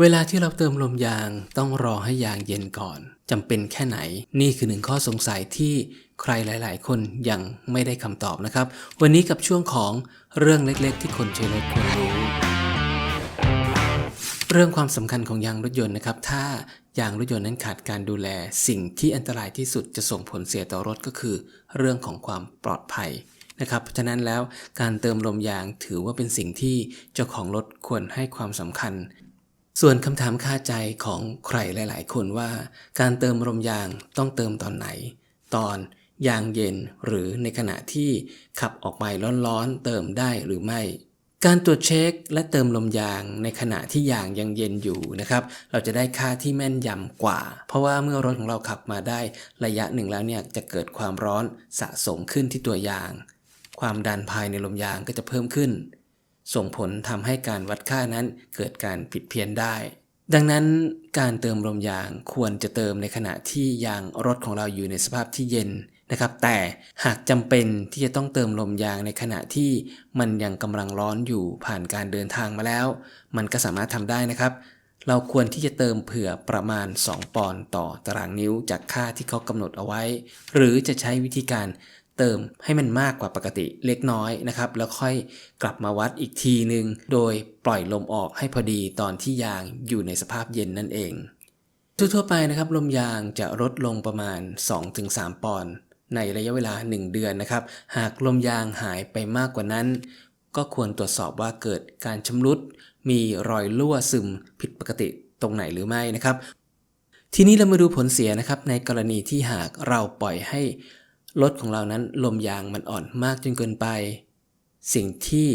เวลาที่เราเติมลมยางต้องรอให้ยางเย็นก่อนจำเป็นแค่ไหน นี่คือหนึ่งข้อสงสัยที่ใครหลาย ๆ คนยังไม่ได้คำตอบนะครับ วันนี้กับช่วงของเรื่องเล็ก ๆ ที่คนใช้รถควรรู้เรื่องความสำคัญของยางรถยนต์นะครับ ถ้ายางรถยนต์นั้นขาดการดูแล สิ่งที่อันตรายที่สุดจะส่งผลเสียต่อรถก็คือ เรื่องของความปลอดภัยนะครับ เพราะฉะนั้นแล้วการเติมลมยางถือว่าเป็นสิ่งที่เจ้าของรถควรให้ความสำคัญ ส่วนคำถามคาใจของใครหลาย ๆ คนว่า การเติมลมยางต้องเติมตอนไหน ตอนยางเย็นหรือในขณะที่ขับออกไปร้อนๆ เติมได้หรือไม่ การตรวจเช็คและเติมลมยางในขณะที่ยางยังเย็นอยู่นะครับ เราจะได้ค่าที่แม่นยำกว่า เพราะว่าเมื่อรถของเราขับมาได้ระยะหนึ่งแล้วเนี่ยจะเกิดความร้อนสะสมขึ้นที่ตัวยาง ความดันภายในลมยางก็จะเพิ่มขึ้น ส่งผลทำให้การวัดค่านั้นเกิดการผิดเพี้ยนได้ ดังนั้นการเติมลมยางควรจะเติมในขณะที่ยางรถของเราอยู่ในสภาพที่เย็นนะครับ แต่หากจำเป็นที่จะต้องเติมลมยางในขณะที่มันยังกำลังร้อนอยู่ผ่านการเดินทางมาแล้ว มันก็สามารถทำได้นะครับ เราควรที่จะเติมเผื่อประมาณ 2 ปอนด์ต่อตารางนิ้วจากค่าที่เขากำหนดเอาไว้ หรือจะใช้วิธีการ เติมให้มันมากกว่าปกติเล็กน้อยนะครับ แล้วค่อยกลับมาวัดอีกทีหนึ่งโดยปล่อยลมออกให้พอดีตอนที่ยางอยู่ในสภาพเย็นนั่นเองทั่วๆไปนะครับลมยางจะลดลงประมาณ 2-3 ปอนด์ในระยะเวลา 1 เดือนนะครับ หากลมยางหายไปมากกว่านั้น ก็ควรตรวจสอบว่าเกิดการชำรุด มีรอยรั่วซึมผิดปกติตรงไหนหรือไม่นะครับ ทีนี้เรามาดูผลเสียนะครับในกรณีที่หากเราปล่อยให้ รถของเรานั้นลมยางมันอ่อนมากจนเกินไป สิ่งที่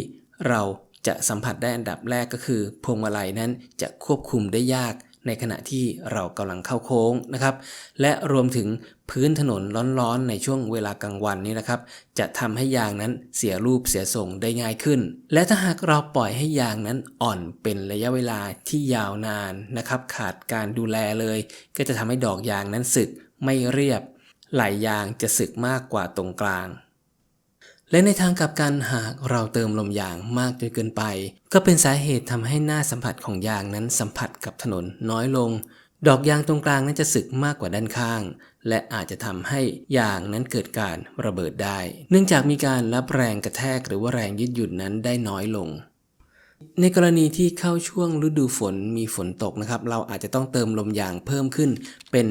เราจะสัมผัสได้อันดับแรกก็คือพวงมาลัยนั้นจะควบคุมได้ยากในขณะที่เรากำลังเข้าโค้งนะครับ และรวมถึงพื้นถนนร้อนๆ ในช่วงเวลากลางวันนี้นะครับ จะทำให้ยางนั้นเสียรูปเสียทรงได้ง่ายขึ้น และถ้าหากเราปล่อยให้ยางนั้นอ่อนเป็นระยะเวลาที่ยาวนานนะครับ ขาดการดูแลเลย ก็จะทำให้ดอกยางนั้นสึกไม่เรียบ ไหลายางจะสึกมากกว่าตรงกลาง และในทางกลับกันหากเราเติมลมยางมากจนเกินไป ก็เป็นสาเหตุทำให้หน้าสัมผัสของยางนั้นสัมผัสกับถนนน้อยลง ดอกยางตรงกลางนั้นจะสึกมากกว่าด้านข้าง และอาจจะทำให้ยางนั้นเกิดการระเบิดได้ เนื่องจากมีการรับแรงกระแทกหรือว่าแรงยืดหยุ่นนั้นได้น้อยลง ในกรณีที่เข้าช่วงฤดูฝนมีฝนตกนะครับ เราอาจจะต้องเติมลมยางเพิ่มขึ้นเป็น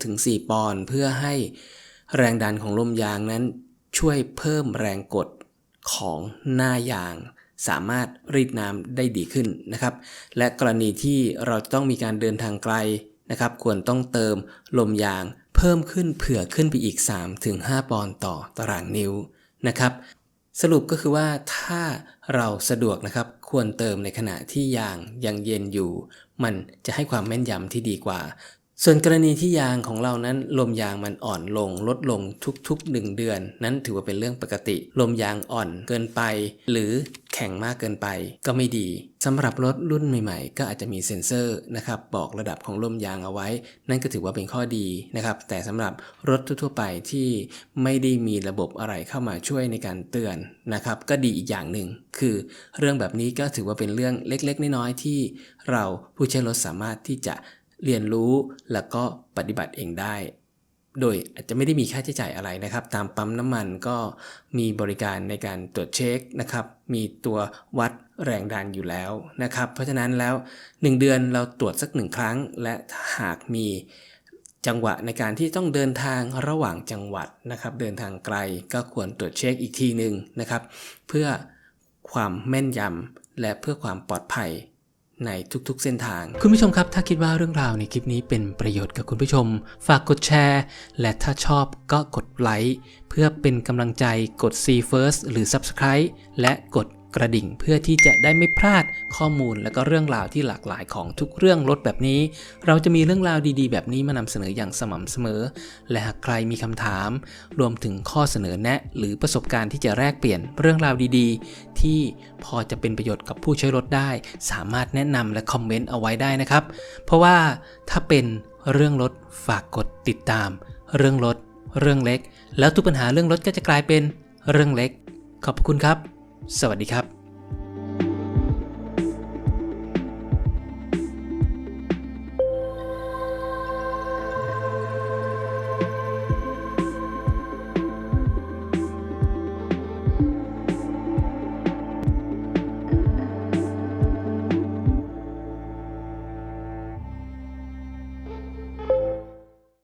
2-4 ปอนด์เพื่อให้แรงดันของลมยางนั้นช่วยเพิ่มแรงกดของหน้ายาง สามารถรีดน้ำได้ดีขึ้นนะครับ และกรณีที่เราต้องมีการเดินทางไกลนะครับ ควรต้องเติมลมยางเพิ่มขึ้นเผื่อขึ้นไปอีก 3-5 ปอนด์ต่อตารางนิ้วนะครับ สรุปก็คือว่าถ้าเราสะดวกนะครับ ควรเติมในขณะที่ยางยังเย็นอยู่ มันจะให้ความแม่นยำที่ดีกว่า ส่วนกรณีที่ยางของเรานั้นลมยางมันอ่อนลง ลดลงทุกๆ 1 เดือน นั้นถือว่าเป็นเรื่องปกติ ลมยางอ่อนเกินไป หรือแข็งมากเกินไปก็ไม่ดีสำหรับรถรุ่นใหม่ๆ ก็อาจจะมีเซ็นเซอร์นะครับบอกระดับของลมยางเอาไว้ นั่นก็ถือว่าเป็นข้อดีนะครับ แต่สำหรับรถทั่วๆไปที่ไม่ได้มีระบบอะไรเข้ามาช่วยในการเตือนนะครับ ก็ดีอีกอย่างหนึ่งคือเรื่องแบบนี้ก็ถือว่าเป็นเรื่องเล็กๆ น้อยๆที่เราผู้ใช้รถสามารถที่จะ เรียนรู้แล้วก็ปฏิบัติเองได้ โดยอาจจะไม่ได้มีค่าใช้จ่ายอะไรนะครับ ตามปั๊มน้ำมันก็มีบริการในการตรวจเช็คนะครับ มีตัววัดแรงดันอยู่แล้วนะครับ เพราะฉะนั้นแล้ว 1 เดือนเราตรวจสักหนึ่งครั้ง และหากมีจังหวะในการที่ต้องเดินทางระหว่างจังหวัดนะครับ เดินทางไกลก็ควรตรวจเช็คอีกทีหนึ่งนะครับ เพื่อความแม่นยำและเพื่อความปลอดภัย ในทุกๆเส้นทาง คุณผู้ชมครับ ถ้าคิดว่าเรื่องราวในคลิปนี้เป็นประโยชน์กับคุณผู้ชม ฝากกดแชร์ และถ้าชอบก็กดไลค์เพื่อเป็นกำลังใจกด See First หรือ Subscribe และกดกระดิ่งเพื่อที่จะได้ไม่พลาด ข้อมูลและก็เรื่องราวที่หลากหลายของทุกเรื่องรถแบบนี้ เราจะมีเรื่องราวดีๆ แบบนี้มานำเสนออย่างสม่ำเสมอ และหากใครมีคำถาม รวมถึงข้อเสนอแนะ หรือประสบการณ์ที่จะแลกเปลี่ยนเรื่องราวดีๆ ที่พอจะเป็นประโยชน์กับผู้ใช้รถได้ สามารถแนะนำและคอมเมนต์เอาไว้ได้นะครับ เพราะว่าถ้าเป็นเรื่องรถฝากกดติดตาม เรื่องรถ เรื่องเล็ก แล้วทุกปัญหาเรื่องรถก็จะกลายเป็นเรื่องเล็ก ขอบคุณครับ สวัสดีครับ